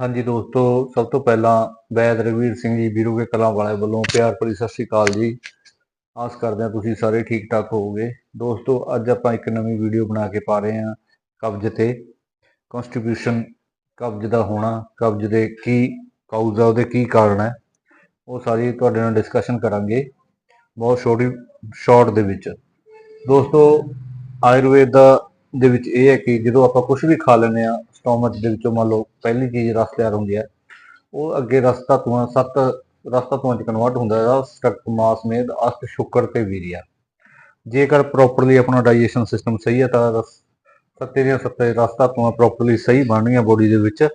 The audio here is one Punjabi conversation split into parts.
ਹਾਂਜੀ ਦੋਸਤੋ, ਸਭ ਤੋਂ ਪਹਿਲਾਂ ਵੈਦ ਰਵੀਰ ਸਿੰਘ ਜੀ, ਵੀਰੋ ਕਲਾਂ ਵਾਲੇ ਵੱਲੋਂ ਪਿਆਰ ਭਰੀ ਸਤਿ ਸ੍ਰੀ ਅਕਾਲ ਜੀ। ਆਸ ਕਰਦੇ ਹਾਂ ਤੁਸੀਂ ਸਾਰੇ ਠੀਕ ਠਾਕ ਹੋਵੋਗੇ। ਦੋਸਤੋ, ਅੱਜ ਆਪਾਂ ਇੱਕ ਨਵੀਂ ਵੀਡੀਓ ਬਣਾ ਕੇ ਪਾ ਰਹੇ ਹਾਂ ਕਬਜ਼ ਤੇ। ਕਨਸਟੀਟਿਊਸ਼ਨ ਕਬਜ਼ ਦਾ ਹੋਣਾ, ਕਬਜ਼ ਦੇ ਕੀ ਕਾਊਜ਼ ਆ, ਉਹਦੇ ਕੀ ਕਾਰਨ ਹੈ, ਉਹ ਸਾਰੀ ਤੁਹਾਡੇ ਨਾਲ ਡਿਸਕਸ਼ਨ ਕਰਾਂਗੇ ਬਹੁਤ ਛੋਟੀ ਸ਼ਾਰਟ ਦੇ ਵਿੱਚ। ਦੋਸਤੋ, ਆਯੁਰਵੇਦ ਦੇ ਵਿੱਚ ਇਹ ਹੈ ਕਿ ਜਦੋਂ ਆਪਾਂ ਕੁਝ ਵੀ ਖਾ ਲੈਂਦੇ ਆ ਸਟੋਮਚ ਦੇ ਵਿੱਚੋਂ ਮੰਨ ਲਓ ਪਹਿਲੀ ਚੀਜ਼ ਰਸ ਤਿਆਰ ਹੁੰਦੀ ਹੈ, ਉਹ ਅੱਗੇ ਰਸ ਧਾਤੂਆਂ ਸੱਤ ਰਸਤਾ ਧਾਤੂਆਂ ਚ ਕਨਵਰਟ ਹੁੰਦਾ ਹੈ, ਰਸ ਮਾਸ, ਮੇਦ ਅਸਤ ਸ਼ੁਕਰ ਤੇ ਵੀਰਿਆ। ਜੇਕਰ ਪ੍ਰੋਪਰਲੀ ਆਪਣਾ ਡਾਈਜੈਸ਼ਨ ਸਿਸਟਮ ਸਹੀ ਹੈ ਤਾਂ ਰਸ, ਸੱਤੇ ਦੀਆਂ ਸੱਤੇ ਰਸ ਧਾਤੂਆਂ ਪ੍ਰੋਪਰਲੀ ਸਹੀ ਬਣਨੀਆਂ ਬੋਡੀ ਦੇ ਵਿੱਚ।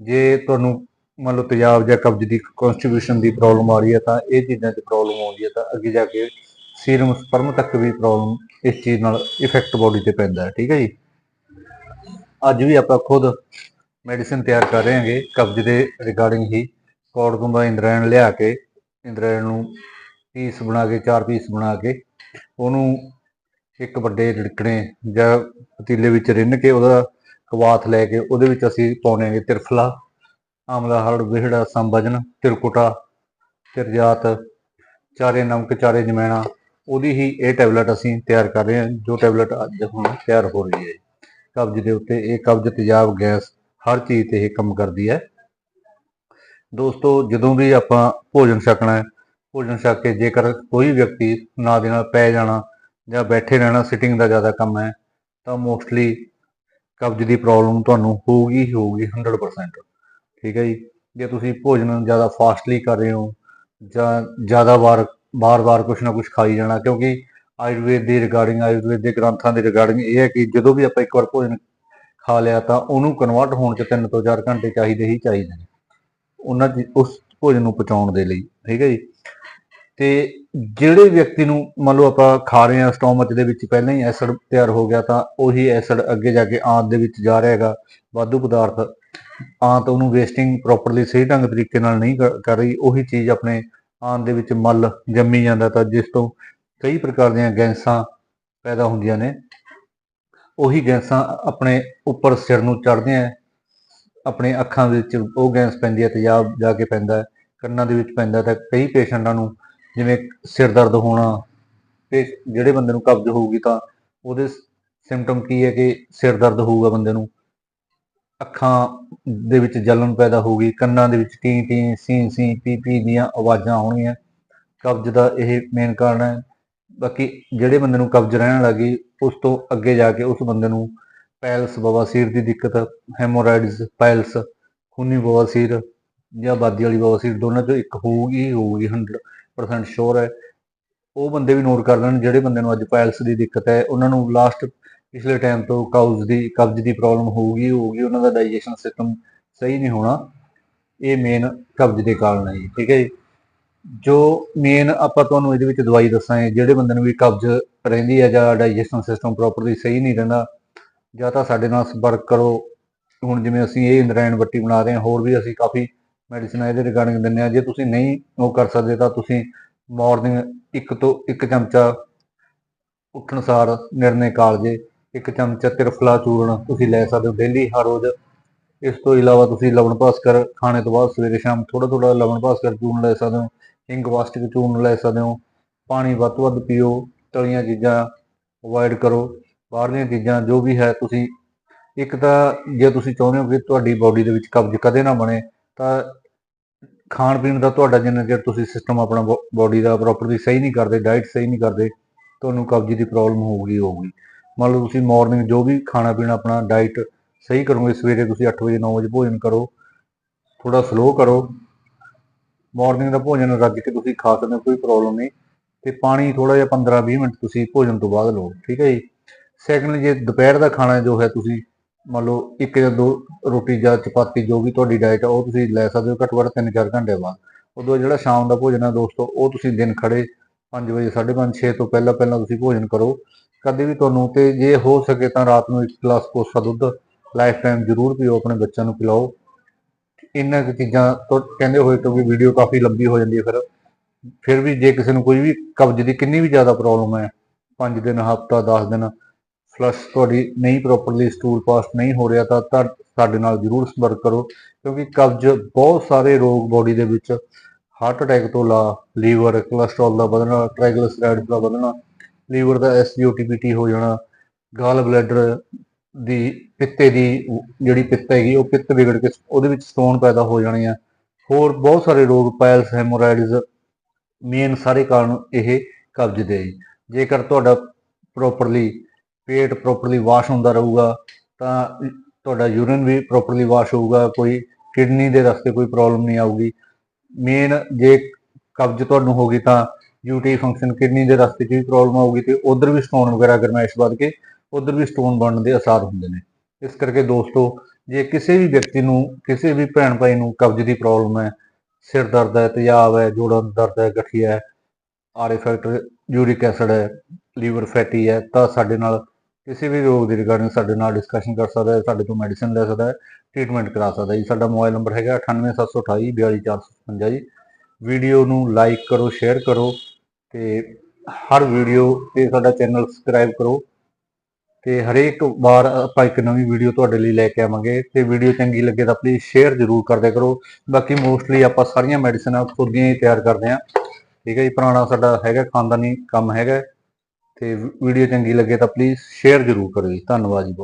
ਜੇ ਤੁਹਾਨੂੰ ਮੰਨ ਲਓ ਤੇਜ਼ਾਬ ਜਾਂ ਕਬਜ਼ ਦੀ ਕਨਸਟੀਟਿਊਸ਼ਨ ਦੀ ਪ੍ਰੋਬਲਮ ਆ ਰਹੀ ਹੈ ਤਾਂ ਇਹ ਚੀਜ਼ਾਂ 'ਚ ਪ੍ਰੋਬਲਮ ਆਉਂਦੀ ਹੈ ਤਾਂ ਅੱਗੇ ਜਾ ਕੇ ਸੀਰਮ ਸਪਰਮ ਤੱਕ ਵੀ ਪ੍ਰੋਬਲਮ ਇਸ ਚੀਜ਼ ਨਾਲ ਇਫੈਕਟ ਬੋਡੀ ਤੇ ਪੈਂਦਾ ਹੈ, ਠੀਕ ਹੈ ਜੀ? ਅੱਜ ਵੀ ਆਪਾਂ ਖੁਦ ਮੈਡੀਸਿਨ ਤਿਆਰ ਕਰ ਰਹੇ ਹਾਂਗੇ, ਕਬਜ਼ ਦੇ ਰਿਗਾਰਡਿੰਗ ਹੀ। ਕੋੜਕੁੰਬਾ ਇੰਦਰੈਣ ਲਿਆ ਕੇ ਇੰਦਰੈਣ ਨੂੰ ਪੀਸ ਬਣਾ ਕੇ, ਚਾਰ ਪੀਸ ਬਣਾ ਕੇ, ਉਹਨੂੰ ਇੱਕ ਵੱਡੇ ਰਿੜਕਣੇ ਜਾਂ ਪਤੀਲੇ ਵਿੱਚ ਰਿੰਨ ਕੇ ਉਹਦਾ ਕਵਾਥ ਲੈ ਕੇ ਉਹਦੇ ਵਿੱਚ ਅਸੀਂ ਪਾਉਣੇ ਹਾਂਗੇ ਤਿਰਫਲਾ, ਆਮਲਾ ਹੜ ਵਿਹੜਾ, ਸੰਭਜਨ, ਤਿਰਕੁਟਾ, ਤਿਰਜਾਤ, ਚਾਰੇ ਨਮਕ, ਚਾਰੇ ਜਮੈਣਾ, ਉਹਦੀ ਹੀ ਇਹ ਟੈਬਲੇਟ ਅਸੀਂ ਤਿਆਰ ਕਰ ਰਹੇ ਹਾਂ, ਜੋ ਟੈਬਲੇਟ ਅੱਜ ਹੁਣ ਤਿਆਰ ਹੋ ਰਹੀ ਹੈ। ਕਬਜ਼ ਦੇ ਉੱਤੇ ਇਹ ਕਬਜ਼, ਤੇਜ਼ਾਬ, ਗੈਸ ਹਰ ਚੀਜ਼ ਤੇ ਇਹ ਕੰਮ ਕਰਦੀ ਹੈ। ਦੋਸਤੋ, ਜਦੋਂ ਵੀ ਆਪਾਂ ਭੋਜਨ ਛਕਣਾ ਹੈ, ਭੋਜਨ ਛਕ ਕੇ ਜੇਕਰ ਕੋਈ ਵਿਅਕਤੀ ਨਾ ਦੇ ਨਾਲ ਪੈ ਜਾਣਾ ਜਾਂ ਬੈਠੇ ਰਹਿਣਾ ਸਿਟਿੰਗ ਦਾ ਜ਼ਿਆਦਾ ਕੰਮ ਹੈ, ਤਾਂ ਮੋਸਟਲੀ ਕਬਜ਼ ਦੀ ਪ੍ਰੋਬਲਮ ਤੁਹਾਨੂੰ ਹੋਊਗੀ ਹੀ ਹੋਊਗੀ 100% ਠੀਕ ਹੈ ਜੀ? ਜੇ ਤੁਸੀਂ ਭੋਜਨ ਜ਼ਿਆਦਾ ਫਾਸਟਲੀ ਕਰ ਰਹੇ ਹੋ ਜਾਂ ਜ਼ਿਆਦਾ ਵਾਰ ਬਾਰ-ਬਾਰ ਕੁਝ ਨਾ ਕੁਝ ਖਾਈ ਜਾਣਾ, ਕਿਉਂਕਿ ਆਯੁਰਵੇਦ ਦੀ ਰਿਗਾਰਡਿੰਗ, ਆਯੁਰਵੇਦ ਦੇ ਗ੍ਰੰਥਾਂ ਦੇ ਰਿਗਾਰਡਿੰਗ ਇਹ ਹੈ ਕਿ ਜਦੋਂ ਵੀ ਆਪਾਂ ਇੱਕ ਵਾਰ ਭੋਜਨ ਖਾ ਲਿਆ ਤਾਂ ਉਹਨੂੰ ਕਨਵਰਟ ਹੋਣ ਚ 3 ਤੋਂ 4 ਘੰਟੇ ਚਾਹੀਦੇ ਹੀ ਚਾਹੀਦੇ ਨੇ। ਉਹਨਾਂ ਦੀ, ਉਸ ਭੋਜਨ ਨੂੰ ਪਚਾਉਣ ਦੇ ਲਈ, ਠੀਕ ਹੈ ਜੀ? ਤੇ ਜਿਹੜੇ ਵਿਅਕਤੀ ਨੂੰ ਮੰਨ ਲਓ ਆਪਾਂ ਖਾ ਰਹੇ ਹਾਂ ਸਟੋਮਚ ਦੇ ਵਿੱਚ ਪਹਿਲਾਂ ਹੀ ਐਸਿਡ ਤਿਆਰ ਹੋ ਗਿਆ ਤਾਂ ਉਹੀ ਐਸਿਡ ਅੱਗੇ ਜਾ ਕੇ ਆਂਤ ਦੇ ਵਿੱਚ ਜਾ ਰਿਹਾ ਹੈਗਾ, ਵਾਧੂ ਪਦਾਰਥ। ਆਂਤ ਉਹਨੂੰ ਵੇਸਟਿੰਗ ਪ੍ਰੋਪਰਲੀ ਸਹੀ ਢੰਗ ਤਰੀਕੇ ਨਾਲ ਨਹੀਂ ਕਰ ਕਰ ਰਹੀ, ਉਹੀ ਚੀਜ਼ ਆਪਣੇ ਆਂਤ ਦੇ ਵਿੱਚ ਮਲ ਜੰਮੀ ਜਾਂਦਾ ਤਾਂ ਜਿਸ ਤੋਂ ਕਈ ਪ੍ਰਕਾਰ ਦੀਆਂ ਗੈਸਾਂ ਪੈਦਾ ਹੁੰਦੀਆਂ ਨੇ। ਉਹੀ ਗੈਸਾਂ ਆਪਣੇ ਉੱਪਰ ਸਿਰ ਨੂੰ ਚੜ੍ਹਦੀਆਂ ਆਪਣੇ ਅੱਖਾਂ ਦੇ ਵਿੱਚ ਉਹ ਗੈਸ ਪੈਂਦੀ ਹੈ ਤੇਜ਼ਾਬ ਜਾ ਕੇ ਪੈਂਦਾ ਹੈ ਕੰਨਾਂ ਦੇ ਵਿੱਚ ਪੈਂਦਾ ਤਾਂ ਕਈ ਪੇਸ਼ੈਂਟਾਂ ਨੂੰ ਜਿਵੇਂ ਸਿਰ ਦਰਦ ਹੋਣਾ, ਤੇ ਜਿਹੜੇ ਬੰਦੇ ਨੂੰ ਕਬਜ਼ ਹੋਊਗੀ ਤਾਂ ਉਹਦੇ ਸਿੰਪਟਮ ਕੀ ਹੈ ਕਿ ਸਿਰ ਦਰਦ ਹੋਊਗਾ ਬੰਦੇ ਨੂੰ। ਅੱਖਾਂ ਦੇ ਵਿੱਚ ਜਲਨ ਪੈਦਾ ਹੋਊਗੀ, ਕੰਨਾਂ ਦੇ ਵਿੱਚ ਟੀ ਟੀ ਸੀ ਸੀ ਪੀ ਪੀ ਦੀਆਂ ਆਵਾਜ਼ਾਂ ਆਉਣਗੀਆਂ। ਕਬਜ਼ ਦਾ ਇਹ ਮੇਨ ਕਾਰਨ ਹੈ ਬਾਕੀ ਜਿਹੜੇ ਬੰਦੇ ਨੂੰ ਕਬਜ਼ ਰਹਿਣ ਲੱਗੀ, ਉਸ ਤੋਂ ਅੱਗੇ ਜਾ ਕੇ ਉਸ ਬੰਦੇ ਨੂੰ ਪੈਲਸ ਬਵਾਸੀਰ ਦੀ ਦਿੱਕਤ ਹੈਮੋਰਾਇਡਸ ਪੈਲਸ, ਖੂਨੀ ਬਵਾਸੀਰ ਜਾਂ ਬਾਦੀ ਵਾਲੀ ਬਵਾਸੀਰ ਦੋਨਾਂ ਚੋਂ ਇੱਕ ਹੋਊਗੀ ਹੀ ਹੋਊਗੀ 100% ਸ਼ੋਰ ਹੈ। ਉਹ ਬੰਦੇ ਵੀ ਨੋਟ ਕਰ ਲੈਣ, ਜਿਹੜੇ ਬੰਦੇ ਨੂੰ ਅੱਜ ਪੈਲਸ ਦੀ ਦਿੱਕਤ ਹੈ, ਉਹਨਾਂ ਨੂੰ ਲਾਸਟ ਪਿਛਲੇ ਟਾਈਮ ਤੋਂ ਕਾਊਜ਼ ਦੀ, ਕਬਜ਼ ਦੀ ਪ੍ਰੋਬਲਮ ਹੋਊਗੀ ਹੋਊਗੀ, ਉਹਨਾਂ ਦਾ ਡਾਈਜੈਸ਼ਨ ਸਿਸਟਮ ਸਹੀ ਨਹੀਂ ਹੋਣਾ, ਇਹ ਮੇਨ ਕਬਜ਼ ਦੇ ਕਾਰਨ ਹੈ ਜੀ, ਠੀਕ ਹੈ ਜੀ। ਜੋ ਮੇਨ ਆਪਾਂ ਤੁਹਾਨੂੰ ਇਹਦੇ ਵਿੱਚ ਦਵਾਈ ਦੱਸਾਂਗੇ, ਜਿਹੜੇ ਬੰਦੇ ਨੂੰ ਵੀ ਕਬਜ਼ ਰਹਿੰਦੀ ਹੈ ਜਾਂ ਡਾਈਜੈਸ਼ਨ ਸਿਸਟਮ ਪ੍ਰੋਪਰਲੀ ਸਹੀ ਨਹੀਂ ਰਹਿੰਦਾ, ਜਾਂ ਤਾਂ ਸਾਡੇ ਨਾਲ ਸੰਪਰਕ ਕਰੋ। ਹੁਣ ਜਿਵੇਂ ਅਸੀਂ ਇਹ ਇੰਦਰਾਇਣ ਬੱਟੀ ਬਣਾ ਰਹੇ ਹਾਂ, ਹੋਰ ਵੀ ਅਸੀਂ ਕਾਫੀ ਮੈਡੀਸਨ ਇਹਦੇ ਰਿਗਾਰਡਿੰਗ ਦਿੰਦੇ ਆ ਜੇ ਤੁਸੀਂ ਨਹੀਂ ਉਹ ਕਰ ਸਕਦੇ ਤਾਂ ਤੁਸੀਂ ਮਾਰਨਿੰਗ ਇੱਕ ਤੋਂ ਇੱਕ ਚਮਚਾ ਉੱਠਣ ਸਾਰ ਨਿਰਣੇ ਕਾਲਜੇ, ਇੱਕ ਚਮਚਾ ਤਿਰਫਲਾ ਚੂਰਨ ਤੁਸੀਂ ਲੈ ਸਕਦੇ ਹੋ ਡੇਲੀ ਹਰ ਰੋਜ਼। ਇਸ ਤੋਂ ਇਲਾਵਾ ਤੁਸੀਂ ਲਵਣ ਭਾਸਕਰ ਖਾਣੇ ਤੋਂ ਬਾਅਦ ਸਵੇਰੇ ਸ਼ਾਮ ਥੋੜਾ ਥੋੜਾ ਲਵਣ ਭਾਸਕਰ ਚੂਰਨ ਲੈ ਸਕਦੇ ਹੋ। ਹਿੰਗ ਵਾਸਟਿਕ ਚੂਰਨ ਲੈ ਸਕਦੇ ਹੋ। ਪਾਣੀ ਵੱਧ ਤੋਂ ਵੱਧ ਪੀਓ, ਤਲੀਆਂ ਚੀਜ਼ਾਂ ਅਵੋਇਡ ਕਰੋ। ਬਾਹਰਲੀਆਂ ਚੀਜ਼ਾਂ ਜੋ ਵੀ ਹੈ ਤੁਸੀਂ, ਇੱਕ ਤਾਂ ਜੇ ਤੁਸੀਂ ਚਾਹੁੰਦੇ ਹੋ ਕਿ ਤੁਹਾਡੀ ਬਾਡੀ ਦੇ ਵਿੱਚ ਕਬਜ਼ ਕਦੇ ਨਾ ਬਣੇ, ਤਾਂ ਖਾਣ ਪੀਣ ਦਾ ਤੁਹਾਡਾ ਜਿੰਨਾ ਚਿਰ ਤੁਸੀਂ ਸਿਸਟਮ ਆਪਣਾ ਬਾਡੀ ਦਾ ਪ੍ਰੋਪਰਲੀ ਸਹੀ ਨਹੀਂ ਕਰਦੇ ਡਾਈਟ ਸਹੀ ਨਹੀਂ ਕਰਦੇ, ਤੁਹਾਨੂੰ ਕਬਜ਼ ਦੀ ਪ੍ਰੋਬਲਮ ਹੋਊਗੀ ਹੋਊਗੀ। ਮੰਨ ਲਓ ਤੁਸੀਂ ਮਾਰਨਿੰਗ ਜੋ ਵੀ ਖਾਣਾ ਪੀਣਾ ਆਪਣਾ ਡਾਈਟ ਸਹੀ ਕਰੋਗੇ, ਸਵੇਰੇ ਤੁਸੀਂ 8 ਵਜੇ 9 ਵਜੇ ਭੋਜਨ ਕਰੋ ਥੋੜਾ ਸਲੋ ਕਰੋ ਮਾਰਨਿੰਗ ਦਾ ਭੋਜਨ ਰੱਜ ਕੇ ਤੁਸੀਂ ਖਾ ਸਕਦੇ ਹੋ, ਕੋਈ ਪ੍ਰੋਬਲਮ ਨਹੀਂ। ਤੇ ਪਾਣੀ ਥੋੜਾ ਜਿਹਾ 15-20 ਮਿੰਟ ਤੁਸੀਂ ਭੋਜਨ ਤੋਂ ਬਾਅਦ ਲਓ, ਠੀਕ ਹੈ ਜੀ। ਸੈਕੰਡ ਜੇ ਦੁਪਹਿਰ ਦਾ ਖਾਣਾ ਜੋ ਹੈ ਤੁਸੀਂ, ਮੰਨ ਲਓ ਇੱਕ ਜਾਂ ਦੋ ਰੋਟੀ ਜਾਂ ਚਪਾਤੀ ਜੋ ਵੀ ਤੁਹਾਡੀ ਡਾਈਟ ਆ, ਉਹ ਤੁਸੀਂ ਲੈ ਸਕਦੇ ਹੋ ਘੱਟੋ ਘੱਟ 3-4 ਘੰਟੇ ਬਾਅਦ। ਉਦੋਂ ਜਿਹੜਾ ਸ਼ਾਮ ਦਾ ਭੋਜਨ ਹੈ ਦੋਸਤੋ, ਉਹ ਤੁਸੀਂ ਦਿਨ ਖੜੇ 5 ਵਜੇ 5:30 6 ਤੋਂ ਪਹਿਲਾਂ ਪਹਿਲਾਂ ਤੁਸੀਂ ਭੋਜਨ ਕਰੋ। ਕਦੇ ਵੀ ਤੁਹਾਨੂੰ ਤੇ ਜੇ ਹੋ ਸਕੇ ਤਾਂ ਰਾਤ ਨੂੰ ਇੱਕ ਗਲਾਸ ਕੋਸਾ ਦੁੱਧ ਲਾਈਫ ਟਾਈਮ ਜ਼ਰੂਰ ਪੀਓ, ਆਪਣੇ ਬੱਚਿਆਂ ਨੂੰ ਪਿਲਾਓ। ਇਹਨਾਂ ਕੁ ਚੀਜ਼ਾਂ ਤੋਂ ਕਹਿੰਦੇ ਹੋਏ ਕਿਉਂਕਿ ਵੀਡੀਓ ਕਾਫੀ ਲੰਬੀ ਹੋ ਜਾਂਦੀ ਹੈ ਫਿਰ। ਫਿਰ ਵੀ ਜੇ ਕਿਸੇ ਨੂੰ ਕੋਈ ਵੀ ਕਬਜ਼ ਦੀ ਕਿੰਨੀ ਵੀ ਜ਼ਿਆਦਾ ਪ੍ਰੋਬਲਮ ਹੈ 5 ਦਿਨ, ਹਫਤਾ 10 ਦਿਨ ਫਲਸ਼ ਤੁਹਾਡੀ ਨਹੀਂ ਪ੍ਰੋਪਰਲੀ ਸਟੂਲ ਪਾਸ ਨਹੀਂ ਹੋ ਰਿਹਾ ਤਾਂ ਤਾਂ ਸਾਡੇ ਨਾਲ ਜਰੂਰ ਸੰਪਰਕ ਕਰੋ ਕਿਉਂਕਿ ਕਬਜ਼ ਬਹੁਤ ਸਾਰੇ ਰੋਗ ਬੋਡੀ ਦੇ ਵਿੱਚ ਹਾਰਟ ਅਟੈਕ ਤੋਂ ਲਾ, ਲੀਵਰ ਕੋਲੇਸਟ੍ਰੋਲ ਦਾ ਵਧਣਾ ਟ੍ਰਾਈਗਲਿਸਰਾਈਡਸ ਦਾ ਵਧਣਾ, ਲੀਵਰ ਦਾ ਐਸਜੀਓਟੀਪੀਟੀ ਹੋ ਜਾਣਾ ਗਾਲ ਬਲੈਡਰ ਦੀ, ਪਿੱਤੇ ਦੀ ਜਿਹੜੀ ਪਿੱਤ ਹੈਗੀ, ਉਹ ਪਿੱਤ ਵਿਗੜ ਕੇ ਉਹਦੇ ਵਿੱਚ ਸਟੋਨ ਪੈਦਾ ਹੋ ਜਾਣੇ ਆ। ਹੋਰ ਬਹੁਤ ਸਾਰੇ ਰੋਗ ਪਾਇਲਸ ਹੈਮੋਰਾਇਡਸ ਮੇਨ ਸਾਰੇ ਕਾਰਨ ਇਹ ਕਬਜ਼ ਦੇ ਜੇਕਰ ਤੁਹਾਡਾ ਪ੍ਰੋਪਰਲੀ ਪੇਟ ਪ੍ਰੋਪਰਲੀ ਵਾਸ਼ ਹੁੰਦਾ ਰਹੂਗਾ, ਤਾਂ ਤੁਹਾਡਾ ਯੂਰਿਨ ਵੀ ਪ੍ਰੋਪਰਲੀ ਵਾਸ਼ ਹੋਊਗਾ, ਕੋਈ ਕਿਡਨੀ ਦੇ ਰਸਤੇ ਕੋਈ ਪ੍ਰੋਬਲਮ ਨਹੀਂ ਆਊਗੀ। ਮੇਨ ਜੇ ਕਬਜ਼ ਤੁਹਾਨੂੰ ਹੋ ਗਈ ਤਾਂ ਯੂਟੀ ਫੰਕਸ਼ਨ ਕਿਡਨੀ ਦੇ ਰਸਤੇ 'ਚ ਵੀ ਪ੍ਰੋਬਲਮ ਆਊਗੀ ਤੇ ਉਧਰ ਵੀ ਸਟੋਨ ਵਗੈਰਾ ਗਰਮੈਸ਼ ਵੱਧ ਕੇ ਉਧਰ ਵੀ ਸਟੋਨ ਬਣਨ ਦੇ ਅਸਾਰ ਹੁੰਦੇ ਨੇ। ਇਸ ਕਰਕੇ ਦੋਸਤੋ, ਜੇ ਕਿਸੇ ਵੀ ਵਿਅਕਤੀ ਨੂੰ, ਕਿਸੇ ਵੀ ਭੈਣ ਭਾਈ ਨੂੰ ਕਬਜ਼ ਦੀ ਪ੍ਰੋਬਲਮ ਹੈ, ਸਿਰ ਦਰਦ ਹੈ, ਤੇਜ਼ਾਬ ਹੈ, ਜੋੜਾਂ ਦਰਦ ਹੈ, ਗਠੀਆ ਹੈ, ਆਰ ਫੈਕਟਰ ਯੂਰਿਕ ਐਸਿਡ ਹੈ, ਲੀਵਰ ਫੈਟੀ ਹੈ, ਤਾਂ ਸਾਡੇ ਨਾਲ ਕਿਸੇ ਵੀ ਰੋਗ ਦੀ ਰਿਗਾਰਡਿੰਗ ਸਾਡੇ ਨਾਲ ਡਿਸਕਸ਼ਨ ਕਰ ਸਕਦਾ ਹੈ, ਸਾਡੇ ਤੋਂ ਮੈਡੀਸਿਨ ਲੈ ਸਕਦਾ ਹੈ ਟ੍ਰੀਟਮੈਂਟ ਕਰਾ ਸਕਦਾ ਜੀ, ਸਾਡਾ ਮੋਬਾਈਲ ਨੰਬਰ ਹੈਗਾ 98728 42455 ਜੀ ਵੀਡੀਓ ਨੂੰ ਲਾਈਕ ਕਰੋ ਸ਼ੇਅਰ ਕਰੋ ਤੇ ਹਰ ਵੀਡੀਓ ਤੇ ਸਾਡਾ ਚੈਨਲ ਸਬਸਕ੍ਰਾਈਬ ਕਰੋ। ਤੇ ਹਰੇਕ ਵਾਰ ਆਪਾਂ ਇੱਕ ਨਵੀਂ ਵੀਡੀਓ ਤੁਹਾਡੇ ਲਈ ਲੈ ਕੇ ਆਵਾਂਗੇ। ਤੇ ਵੀਡੀਓ ਚੰਗੀ ਲੱਗੇ ਤਾਂ ਪਲੀਜ਼ ਸ਼ੇਅਰ ਜ਼ਰੂਰ ਕਰਦੇ ਕਰੋ। ਬਾਕੀ ਮੋਸਟਲੀ ਆਪਾਂ ਸਾਰੀਆਂ ਮੈਡੀਸਨਾਂ ਖੁਦ ਦੀਆਂ ਹੀ ਤਿਆਰ ਕਰਦੇ ਹਾਂ ਠੀਕ ਹੈ ਜੀ, ਪੁਰਾਣਾ ਸਾਡਾ ਹੈਗਾ, ਖਾਨਦਾਨੀ ਕੰਮ ਹੈਗਾ। ਤੇ ਵੀਡੀਓ ਚੰਗੀ ਲੱਗੇ ਤਾਂ ਪਲੀਜ਼ ਸ਼ੇਅਰ ਜ਼ਰੂਰ ਕਰੋ ਜੀ। ਧੰਨਵਾਦ ਜੀ ਬਹੁਤ।